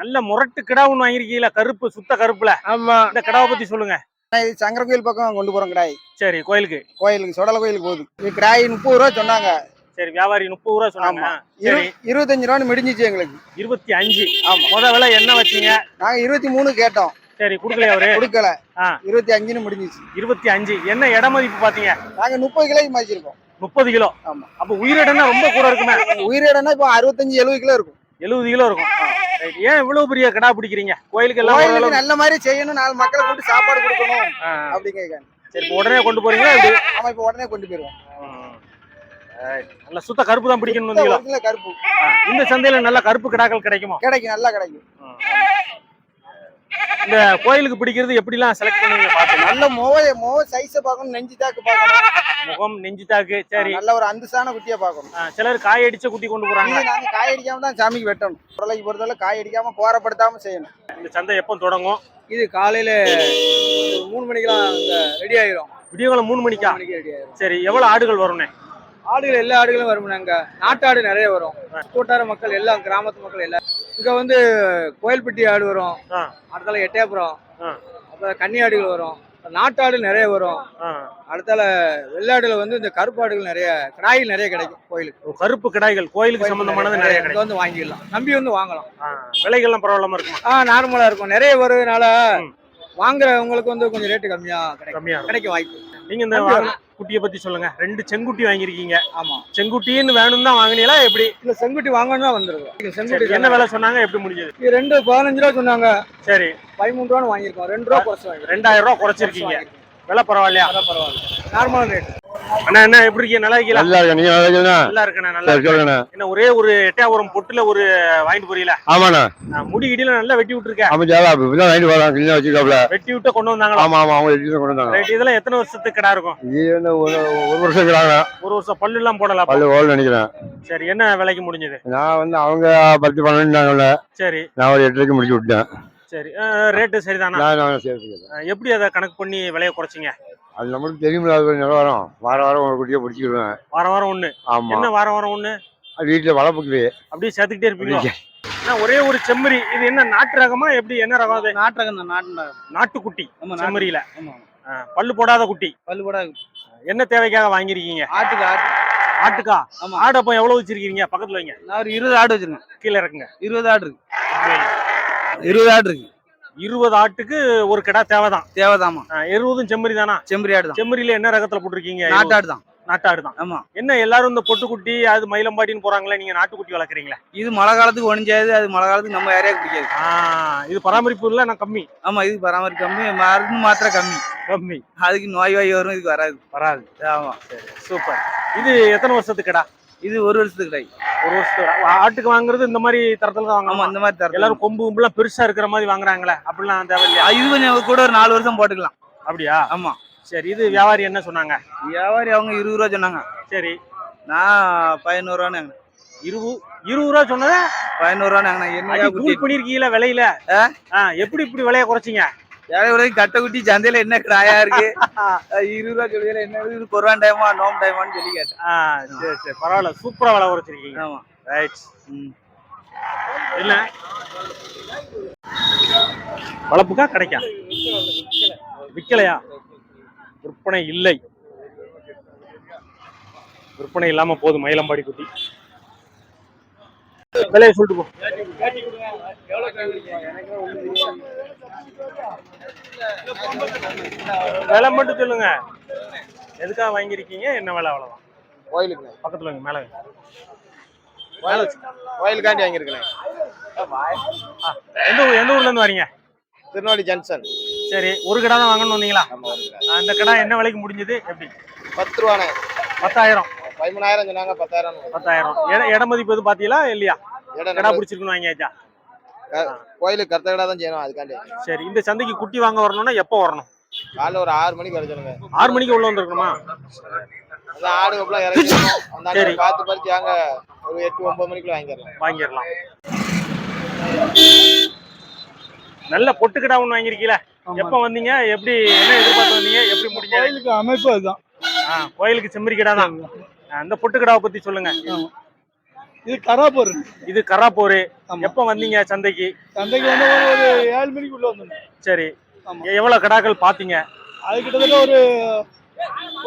நல்ல முரட்டு கிடா ஒண்ணு வாங்கிருக்கீங்களா கருப்பு சுத்த கருப்புல. ஆமா. இந்த கிடாவை பத்தி சொல்லுங்க. இது சங்கர கோயில் பக்கம் கொண்டு போறோம் கிடாய். சரி கோயிலுக்கு. கோயிலுக்கு சொடல கோயிலுக்கு போகுது. இது கிடாய் முப்பது ரூபா சொன்னாங்க. சரி வியாபாரி முப்பது ரூபா சொன்னாங்க. இருபத்தஞ்சு ரூபான்னு முடிஞ்சிச்சு எங்களுக்கு. இருபத்தி அஞ்சு. ஆமா. முத விலை என்ன வச்சீங்க? நாங்க இருபத்தி மூணு கேட்டோம். சரி குடுக்கலையா அவரு? கொடுக்கல. இருபத்தி அஞ்சுன்னு முடிஞ்சிச்சு. இருபத்தி அஞ்சு. என்ன இட மதிப்பு பாத்தீங்க நாங்க முப்பது கிலோக்கு மாச்சிருக்கோம் முப்பது கிலோ. ஆமா. அப்ப உயிரிடம்னா ரொம்ப கூட இருக்குமே. உயிரிடம்னா இப்போ அறுபத்தஞ்சு எழுபது கிலோ இருக்கும். எழுபது கிலோ இருக்கும். ஏன் இவ்வளவு பெரிய கிடா பிடிக்கிறீங்க? கோயிலுக்கு எல்லாம் நல்ல மாதிரி செய்யணும் நாலு மக்களை கூட்டு சாப்பாடு கொடுக்கணும் ஆ, அப்படி கேட்காங்க சரி உடனே கொண்டு போறீங்களா இப்படி ஆமா இப்போ உடனே கொண்டு போயிருவோம். நல்ல சுத்த கருப்பு தான் பிடிக்கணும் கருப்பு. இந்த சந்தையில நல்ல கருப்பு கிடாக்கள் கிடைக்குமா? கிடைக்கும் நல்லா கிடைக்கும். இந்த கோயிலுக்கு பிடிக்கிறது எப்படிலாம் செலக்ட் பண்ணுவீங்க பாத்து நல்ல மோவ மோவ சைஸை பார்க்கணும் நெஞ்சு தாக்கு பார்க்கணும். முகம் நெஞ்சு தாக்கு சரி. நல்ல ஒரு அந்தஸ்தான குட்டியா பார்க்கணும். சிலர் காய் அடிச்ச குட்டி கொண்டு போறாங்க. நாங்க காய் அடிக்காம தான் சாமிக்கு வெட்டணும். உடலைக்கு பொறுத்தவரை காய் அடிக்காம கோரப்படுத்தாம செய்யணும். இந்த சந்தை எப்போ தொடங்கும்? இது காலையில ஒரு மூணு மணிக்கெல்லாம் ரெடி ஆயிரும். விடியகாலம் மூணு மணிக்கா? மணிக்கு ரெடி ஆயிரும். சரி எவ்வளவு ஆடுகள் வரும்னே? ஆடுகள் எல்லா ஆடுகளும் வரும் நாங்க. நாட்டாடு நிறைய வரும். கூட்டார மக்கள் எல்லாம் கிராமத்து மக்கள் எல்லாம் இங்க வந்து கோயில்பட்டி ஆடு வரும். அடுத்தால எட்டயபுரம். அப்புறம் கன்னி ஆடுகள் வரும். நாட்டாடு நிறைய வரும். அடுத்தால வெள்ளாடுல வந்து இந்த கருப்பு ஆடுகள் நிறைய கிடாய்கள் நிறைய கிடைக்கும் கோயிலுக்கு. கருப்பு கிடாய்கள் கோயிலுக்கு சம்பந்தமானது நிறைய கிடைக்கும். வந்து வாங்கிடலாம். நம்பி வந்து வாங்கலாம். விலைகள்லாம் பரவாயில்லாம இருக்குமா? ஆ நார்மலா இருக்கும். நிறைய வருதுனால. வாங்குறவங்களுக்கு வந்து கொஞ்சம் ரேட்டு கம்மியா கிடைக்கும். கிடைக்க வாய்ப்பு. நீங்க இந்த குட்டியை பத்தி சொல்லுங்க. ரெண்டு செங்குட்டி வாங்கியிருக்கீங்க. ஆமா. செங்குட்டின்னு வேணும் தான் வாங்கினீங்களா? எப்படி? இல்ல செங்குட்டி வாங்கணும்னா வந்துருக்கும் செங்குட்டி என்ன விலை சொன்னாங்க. எப்படி முடிஞ்சது? ரெண்டு பதினஞ்சு ரூபா சொன்னாங்க. சரி. பதிமூணு ரூபான்னு வாங்கியிருக்கோம். ரெண்டு ரூபா குறைச்சு ரெண்டாயிரம் ரூபாய் குறைச்சிருக்கீங்க. விலை பரவாயில்லையா? பரவாயில்ல. நார்மல் ரேட் அண்ணா என்ன எப்படி இருக்கீங்க? நல்லா இருக்கீங்களா? நல்லா இருக்கு நீங்க நல்லா இருக்கீங்களா? நல்லா இருக்கேண்ணா நல்லா இருக்கேன். என்ன ஒரே ஒரு எட்டையாபுரம் பொட்டுல ஒரு வாங்கிட்டு போறீங்களா? ஆமாண்ணா. முடி கிடியில நல்லா வெட்டி விட்டுருக்க. அமைச்சாலா இப்பதான் வாங்கிட்டு போறாங்க. கிளீனா வச்சுக்காப்ல. வெட்டி விட்டு கொண்டு வந்தாங்களா? ஆமா ஆமா அவங்க எடுத்து கொண்டு வந்தாங்க. ரைட் இதெல்லாம் எத்தனை வருஷத்துக்கு கடா இருக்கும்? இது ஒரு ஒரு வருஷம் இருக்கிறாங்க ஒரு வருஷம் பல்லு எல்லாம் போடலாம். பல்லு ஓல் நினைக்கிறேன். சரி என்ன விலைக்கு முடிஞ்சது? நான் வந்து அவங்க பத்து பன்னெண்டுனாங்கல்ல சரி. நான் ஒரு எட்டரைக்கு முடிச்சு விட்டேன் சரி ரேட்டு சரிதானா? எப்படி அதை கணக்கு பண்ணி விலையை குறைச்சிங்க? அது நம்மளுக்கு தெரியுமில்ல அது ஒரு நிலவரம் வாரம் வாரம் ஒரு குட்டியை பிடிச்சிக்கிடுவேன். வாரம் வாரம் ஒண்ணு. ஆமா. என்ன வாரம் வாரம் ஒண்ணு? அது வீட்டுல வளர்ப்புக்குது அப்படியே சேர்த்துக்கிட்டே இருப்பீங்களோ அண்ணா, ஒரே ஒரு செம்மறி. இது என்ன நாட்டு ரகமா எப்படி என்ன ரகம் அது? நாட்டகம் தான் நாட்டு நாட்டுக்குட்டி ஆமா செம்மறியில. பல்லு போடாத குட்டி. பல்லு கூட என்ன தேவைக்காக வாங்கியிருக்கீங்க? ஆட்டுக்கு ஆட்டு. ஆட்டுக்கா. ஆடு அப்போ எவ்வளவு வச்சிருக்கீங்க? பக்கத்துல வைங்க. நான் ஒரு இருபது ஆடு வச்சிருக்கேன். கீழே இறக்குங்க. இருபது ஆடு இருக்கு. இருபது ஆடு இருக்கு. இருபது ஆட்டுக்கு ஒரு கிடா தேவைதான். தேவைதாமா இருபதும் செம்மறி தானா? செம்பரி ஆடு தான் செம்மறியில என்ன ரகத்துல போட்டிருக்கீங்க? நாட்டாடு தான் நாட்டாடு தான் ஆமா. என்ன எல்லாரும் இந்த பொட்டுக்குட்டி அது மயிலம்பாடின்னு போறாங்களே நீங்க நாட்டுக்குட்டி வளர்க்குறீங்களா? இது மழை காலத்துக்கு ஒணிஞ்சாது அது மழை காலத்துக்கு நம்ம ஏரியாவுக்கு பிடிக்காது. இது பராமரிப்பு இல்ல நான் கம்மி? ஆமா இது பராமரிப்பு கம்மி மருந்து மாத்திரை கம்மி. கம்மி. அதுக்கு நோய் வாய் வரும் இதுக்கு வராது. வராது. ஆமா. சூப்பர். இது எத்தனை வருஷத்துக்கு கடா இது ஒரு வருஷத்துக்கு கிடையாது ஒரு வருஷத்துக்கு. ஆட்டுக்கு வாங்குறது இந்த மாதிரி தரத்துல தான் வாங்கணும்? இந்த மாதிரி தரலாம் எல்லாரும் கொம்பு கும்புலாம் பெருசா இருக்கிற மாதிரி வாங்குறாங்களே அப்படிலாம் தேவையில்லையா இது கொஞ்சம் கூட ஒரு நாலு வருஷம் போட்டுக்கலாம். அப்படியா? ஆமா. சரி இது வியாபாரி என்ன சொன்னாங்க? வியாபாரி அவங்க இருபது ரூபா சொன்னாங்க. சரி. நான் பதினோரு ரூபான்னு இருபது இருபது ரூபா சொன்னதா? பதினோரு ரூபான்னு கூல் பண்ணிருக்கீங்களா விலையில? எப்படி இப்படி விலைய குறைச்சிங்க? ஏழை உலகம் கட்டை குட்டி சந்தையில என்ன கிராயா இருக்கு? இருபது ரூபா சொல்லுவீங்க என்ன இது? கொரோனா டைமா நோம் டைமான்னு சொல்லி கேட்டேன். ஆ, சரி சரி. பரவாயில்ல. சூப்பரா விலை குறைச்சிருக்கீங்க. ஆமா. ரைட். என்ன? வளர்ப்புக்கா கிடைக்கா? விக்கலையா? விற்பனை இல்லை. விற்பனை இல்லாம போதும். மயிலம்பாடி குட்டி. விலையை சொல்லிட்டு போ. விலை மட்டும் சொல்லுங்க. எதுக்காக வாங்கியிருக்கீங்க? என்ன விலை அவ்வளவுதான்? கோயிலுக்கு. பக்கத்துல மேல வைங்க. கோயிலுக்காண்டி வாங்கியிருக்கேன். எந்த ஊர் எந்த ஊர்ல இருந்து வரீங்க? திருநெல்வேலி ஜங்ஷன். சரி ஒரு கடை தான் வாங்கணும்னு வந்தீங்களா? ஆ, இந்த கடை. என்ன விலைக்கு முடிஞ்சது? எப்படி? பத்து ரூபாண்ணே. பத்தாயிரம். பதிமூணாயிரம் சொன்னாங்க பத்தாயிரம் பத்தாயிரம். இட இட மதிப்பு எதுவும் பாத்தீங்களா இல்லையா? கடை பிடிச்சிருக்கணும் வாங்கியாச்சா? கோயிலுக்கு கருத்த கடை தான் செய்யணும் அதுக்காண்டி. சரி இந்த சந்தைக்கு குட்டி வாங்க வரணும்னா எப்போ வரணும்? காலைல ஒரு ஆறு மணிக்கு வர சொல்லுங்க. ஆறு மணிக்கு உள்ள வந்துருக்கணுமா? அதான் ஆடு இறங்கிடணும் அந்த சரி. பார்த்து பறிச்சு வாங்க. ஒரு எட்டு ஒன்பது மணிக்குள்ள வாங்கிடலாம். வாங்கிடலாம். நல்ல பொட்டுக்கடா ஒண்ணு வாங்கிருக்கீல எப்ப வந்தீங்க? எப்படி என்ன எதிர்பார்த்து வந்தீங்க? எப்படி முடிஞ்சது? கோயிலுக்கு அமைப்பு அதுதான். கோயிலுக்கு செம்மறி கிடா தான். ஆ, இந்த பொட்டுக்கடாவை பத்தி சொல்லுங்க. இது கராப்பூர். இது கராப்பூர். எப்ப வந்தீங்க சந்தைக்கு? சந்தைக்கு வந்து ஒரு ஏழு மணிக்கு உள்ள வந்தோம். சரி. எவ்வளவு கிடாக்கள் பாத்தீங்க? அது கிட்டத்தட்ட ஒரு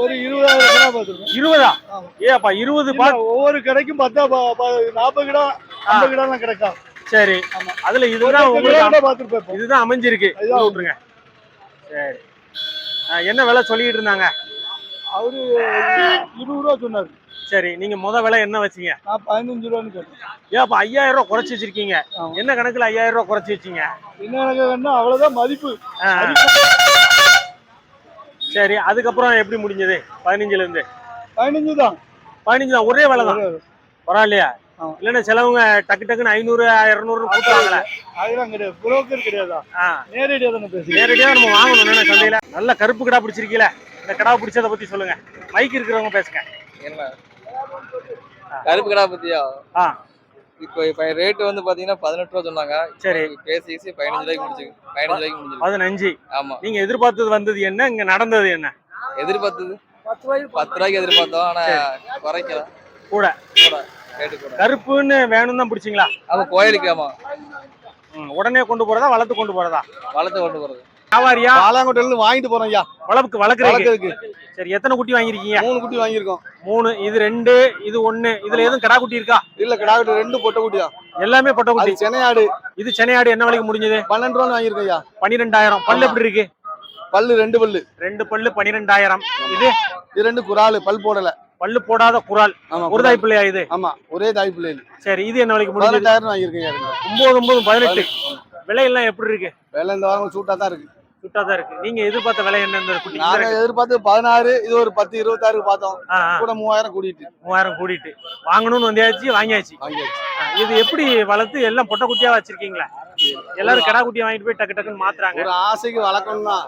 ஒரு இருபதாயிரம் கிடா பார்த்துருக்கோம் இருபதா. ஏப்பா இருபது பா ஒவ்வொரு கடைக்கும் பார்த்தா நாற்பது கிடா ஐம்பது கிடாலாம் கிடைக்கும். சரி. அதுல இதுதான் உங்களுக்கு பார்த்துருப்பேன். இதுதான் அமைஞ்சிருக்கு. இதுதான். இது விட்டுருங்க. சரி. என்ன விலை சொல்லிட்டு இருந்தாங்க? அவரு இருபது ரூபா சொன்னாரு. சரி நீங்க முத விலை என்ன வச்சீங்க? நான் பதினஞ்சு ரூபான்னு கேட்டேன். ஏப்பா ஐயாயிரம் ரூபாய் குறைச்சு வச்சிருக்கீங்க. என்ன கணக்குல ஐயாயிரம் ரூபாய் குறைச்சு வச்சீங்க? என்ன எனக்கு வேணும்னா அவ்வளவுதான் மதிப்பு. சரி அதுக்கப்புறம் எப்படி முடிஞ்சது? பதினஞ்சுல இருந்து பதினஞ்சு தான் பதினஞ்சு தான். ஒரே விலை. தான் பரவாயில்லையா. இல்லைன்னா சிலவங்க டக்கு டக்குன்னு ஐநூறு இருநூறு கூட்டுவாங்கல்ல அதெல்லாம் கிடையாது. புரோக்கர் கிடையாதா? ஆ. நேரடியா தானே பேசுறேன் நேரடியா நம்ம வாங்கணும் சந்தையில? நல்ல கருப்பு கிடா பிடிச்சிருக்கீல. இந்த கிடா பிடிச்சத பத்தி சொல்லுங்க. மைக் இருக்கிறவங்க பேசுங்க. என்ன? கருப்பு கடா பத்தியா? ஆ. இப்போ இப்போ ரேட் வந்து பாத்தீங்கன்னா பதினெட்டு ரூபா சொன்னாங்க. சரி. பேசி பேசி பதினஞ்சு ரூபாய்க்கு முடிச்சு பதினஞ்சு ரூபாய்க்கு முடிஞ்சிருக்கு. பதினஞ்சு. ஆமா. நீங்க எதிர்பார்த்தது வந்தது என்ன? இங்க நடந்தது என்ன? எதிர்பார்த்தது? பத்து ரூபாய்க்கு எதிர்பார்த்தோம் ஆனா குறைக்கலாம் கூட. கூட. ரேட்டு கூட. கருப்புன்னு வேணும் தான் பிடிச்சிங்களா? ஆமா கோயிலுக்கு ஆமா. உடனே கொண்டு போறதா வளர்த்து கொண்டு போறதா? வளர்த்து கொண்டு போறது. வியாபாரியா பாலாங்கோட்டையில இருந்து வாங்கிட்டு போறோம் ஐயா. வளர்ப்புக்கு வளர்க்குறீங்க. வளர்க்கறதுக்கு. சரி எத்தனை குட்டி வாங்கியிருக்கீங்க? மூணு குட்டி வாங்கியிருக்கோம். மூணு இது ரெண்டு இது ஒண்ணு. இதுல எதுவும் கிடா குட்டி இருக்கா? இல்ல கிடாக்கிட்ட ரெண்டு பொட்டை குட்டி தான் எல்லாமே பொட்டை குட்டி. சென்னையாடு. இது சென்னையாடு என்ன விலைக்கு முடிஞ்சது? பன்னெண்டு ரூபான்னு வாங்கியிருக்கோம் ஐயா. பன்னிரெண்டாயிரம். பல்லு. எப்படி இருக்கு? பல்லு ரெண்டு பல்லு. ரெண்டு பல்லு பன்னிரெண்டாயிரம். இது? இது ரெண்டு குறாலு பல் போடல. பல்லு போடாத குரால் ஒரு தாய் பிள்ளையா இது? ஆமா ஒரே தாய் பிள்ளை சரி இது என்ன விலைக்கு முடிஞ்சது? வாங்கியிருக்கேன். ஒன்பது ஒன்பது பதினெட்டு. விலையெல்லாம் எப்படி இருக்கு? விலை இந்த வாரம் சூட்டா தான் இருக்கு. சுட்டா தான் இருக்கு. நீங்க எதிர்பார்த்த விலை என்ன குட்டி நாங்க எதிர்பார்த்து பதினாறு இது ஒரு பத்து இருபத்தாறு பார்த்தோம். கூட மூவாயிரம் கூட்டிட்டு மூவாயிரம் கூட்டிட்டு வாங்கணும்னு வந்தியாச்சு வாங்கியாச்சு. இது எப்படி வளர்த்து எல்லாம் பொட்டை குட்டியா வச்சிருக்கீங்களா? எல்லாரும் கிடா குட்டியா வாங்கிட்டு போய் டக்கு டக்குன்னு மாத்துறாங்க. ஒரு ஆசைக்கு வளர்க்கணும் தான்.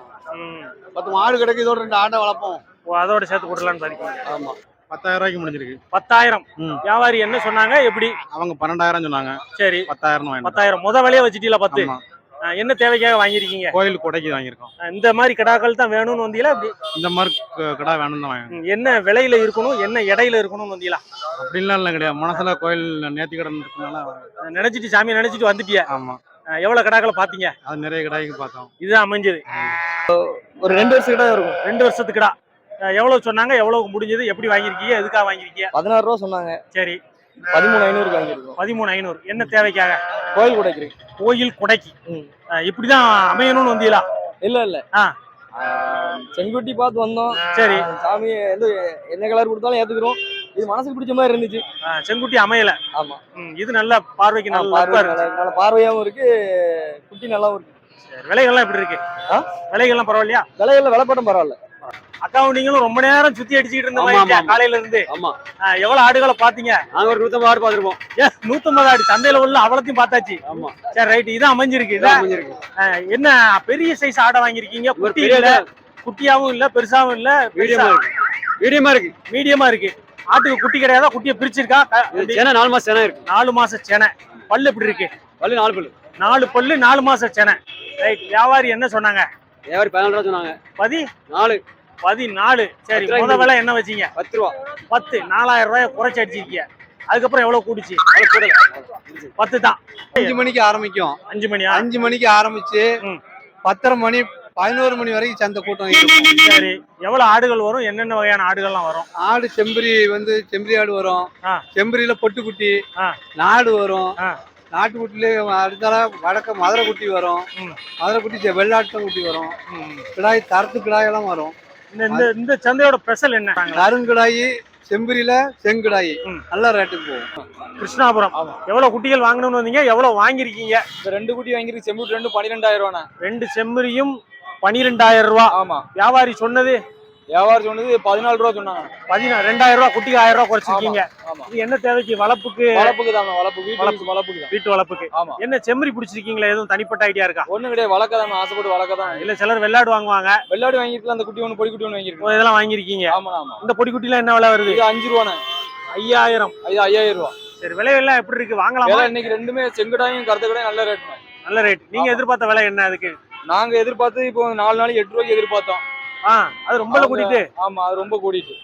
பத்து மாடு கிடைக்கு இதோட ரெண்டு ஆட்டை வளர்ப்போம். ஓ, அதோட சேர்த்து கொடுக்கலான்னு பாருங்க ஆமா. பத்தாயிரம் ரூபாய்க்கு முடிஞ்சிருக்கு. பத்தாயிரம். வியாபாரி என்ன சொன்னாங்க? எப்படி? அவங்க பன்னெண்டாயிரம் சொன்னாங்க. சரி. பத்தாயிரம் பத்தாயிரம். முத விலையே வச்சுட்டீங்களா பத்து? என்ன தேவைக்காக வாங்கியிருக்கீங்க? கோயில் கொடைக்கு வாங்கியிருக்கோம். இந்த மாதிரி கிடாக்கள் தான் வேணும்னு வந்தீங்களா? அப்படி இந்த மாதிரி கடை வேணும் தான் வாங்க ம், என்ன விலையில இருக்கணும்? என்ன இடையில இருக்கணும்னு வந்தீங்களா? அப்படின்லாம் இல்லை கிடையாது. மனசுல கோயில் நேர்த்தி கடன் இருக்கனால நினைச்சிட்டு சாமியை நினைச்சிட்டு வந்துட்டிய? ஆமா. எவ்வளவு கிடாக்களை பாத்தீங்க அது நிறைய கடைக்கு பார்த்தோம். இதுதான் அமைஞ்சது. ஒரு ரெண்டு வருஷம் கிட்ட இருக்கும். ரெண்டு வருஷத்துக்கு கிடா. எவ்வளவு சொன்னாங்க? எவ்வளவு முடிஞ்சது? எப்படி வாங்கியிருக்கீங்க? எதுக்காக வாங்கியிருக்கீங்க? பதினாறு ரூபா சொன்னாங்க. சரி. பதிமூணு ஐநூறுக்கு வாங்கியிருக்கோம். பதிமூணு ஐநூறு. என்ன தேவைக்காக? கோயில் குடைக்கு கோயில் குடைக்கு. இப்படிதான் அமையணும்னு வந்தீங்களா? இல்ல இல்ல. ஆ. செங்குட்டி பார்த்து வந்தோம். சரி. சாமி வந்து என்ன கலர் கொடுத்தாலும் ஏத்துக்கிறோம். இது மனசுக்கு பிடிச்ச மாதிரி இருந்துச்சு. செங்குட்டி அமையல. ஆமா. இது நல்ல பார்வைக்கு நல்ல. நல்லா- பார்வையாவும் இருக்கு குட்டி நல்லாவும் இருக்கு. விலைகள்லாம் எப்படி இருக்கு? விலைகள்லாம் பரவாயில்லையா? விலையில விலைப்படம் பரவாயில்ல. அக்காவும் நீங்களும் ரொம்ப நேரம் சுத்தி அடிச்சுட்டு இருந்த மாதிரி. காலையில இருந்து ஆமா எவ்வளவு ஆடுகளை பாத்தீங்க? நாங்க ஒரு நூத்தம்பது ஆடு பாத்துருப்போம். ஏ நூத்தம்பது ஆடு. சந்தையில உள்ள அவ்வளத்தையும் பார்த்தாச்சு ஆமா. சரி ரைட் இதான் அமைஞ்சிருக்கு? ஆ, என்ன பெரிய சைஸ் ஆடை வாங்கியிருக்கீங்க? குட்டி இல்ல குட்டியாவும் இல்ல பெருசாவும் இல்ல மீடியமா இருக்கு. மீடியமா இருக்கு. மீடியமா இருக்கு. ஆட்டுக்கு குட்டி கிடையாதா? குட்டியை பிரிச்சிருக்கா? சேனை நாலு மாசம் சேனை இருக்கு. நாலு மாச செனை. பல்லு எப்படி இருக்கு? பல்லு நாலு பல்லு. நாலு பல்லு நாலு மாச செனை. ரைட் வியாபாரி என்ன சொன்னாங்க? வியாபாரி பதினாலு ரூபா சொன்னாங்க. பதி? நாலு. பதினாலு. சரி முத விலை என்ன வச்சீங்க? பத்து ரூபா. பத்து. நாலாயிரம் ரூபாய் குறைச்சி அடிச்சிருக்கீங்க. அதுக்கப்புறம் எவ்வளவு கூடுச்சு? பத்து தான். அஞ்சு மணிக்கு ஆரம்பிக்கும். அஞ்சு மணியா? அஞ்சு மணிக்கு ஆரம்பிச்சு. பத்தரை மணி பதினோரு மணி வரைக்கும் சந்தை கூட்டம் சரி எவ்வளவு ஆடுகள் வரும்? என்னென்ன வகையான ஆடுகள்லாம் வரும்? ஆடு செம்பரி வந்து செம்பரி ஆடு வரும். செம்பரியில பொட்டுக்குட்டி. நாடு வரும். நாட்டுக்குட்டிலே அடுத்தால வடக்க மதுரை குட்டி வரும். மதுரை குட்டி வெள்ளாட்டம் குட்டி வரும். கிடாய் தரத்து கிடாயெல்லாம் வரும். இந்த இந்த சந்தையோட ஸ்பெஷல் என்ன? கருங்கிடாயி செம்பரியில செங்கிடாயி. நல்ல ரேட்டுக்கு போகும். கிருஷ்ணாபுரம். எவ்வளவு குட்டிகள் வாங்கணும்னு வந்தீங்க? எவ்வளவு வாங்கியிருக்கீங்க? இந்த ரெண்டு குட்டி வாங்கிருக்கு செம்பூட்டு ரெண்டு பன்னிரெண்டாயிரம் ரூபாண்ணே. ரெண்டு செம்மறியும் பனிரெண்டாயிரம் ரூபா. ஆமா. வியாபாரி சொன்னது வியாபாரி சொன்னது பதினாலு ரூபா சொன்னாங்க. பதினா ரெண்டாயிரம் ரூபா குட்டிக்கு ஆயிரம் ரூபா குறைச்சிருக்கீங்க. இது என்ன தேவைக்கு? வளர்ப்புக்கு வளப்புக்கு தான் வளப்பு வீட்டு வளப்பு. வளப்புக்கு தான். வீட்டு வளர்ப்புக்கு. ஆமா. என்ன செம்மறி பிடிச்சிருக்கீங்களா? எதுவும் தனிப்பட்ட ஐடியா இருக்கா? ஒண்ணு கிடையாது வளர்க்க தான் ஆசைப்பட்டு வளர்க்க தான். இல்ல சிலர் வெள்ளாடு வாங்குவாங்க. வெள்ளாடு வாங்கிருக்கலாம் அந்த குட்டி ஒண்ணு பொடி குட்டி ஒண்ணு வாங்கிருக்கு ஓ, இதெல்லாம் வாங்கியிருக்கீங்க. ஆமா ஆமா. இந்த பொடி குட்டிலாம் என்ன விலை வருது? இது அஞ்சு ரூபாண்ணே. ஐயாயிரம். இது ஐயாயிரம் ரூபா. சரி விலையெல்லாம் எப்படி இருக்கு? வாங்கலாமா? விலை இன்னைக்கு ரெண்டுமே செங்கடாயும் கருத்த கடையும் நல்ல ரேட் நல்ல ரேட் நீங்க எதிர்பார்த்த விலை என்ன அதுக்கு? நாங்க எதிர்பார்த்து இப்போ நாலு நாளைக்கு எட்டு ரூபாய்க்கு எதிர்பார்த்தோம். அது ரொம்ப கூட்டிட்டு. ஆமா அது ரொம்ப கூடிட்டு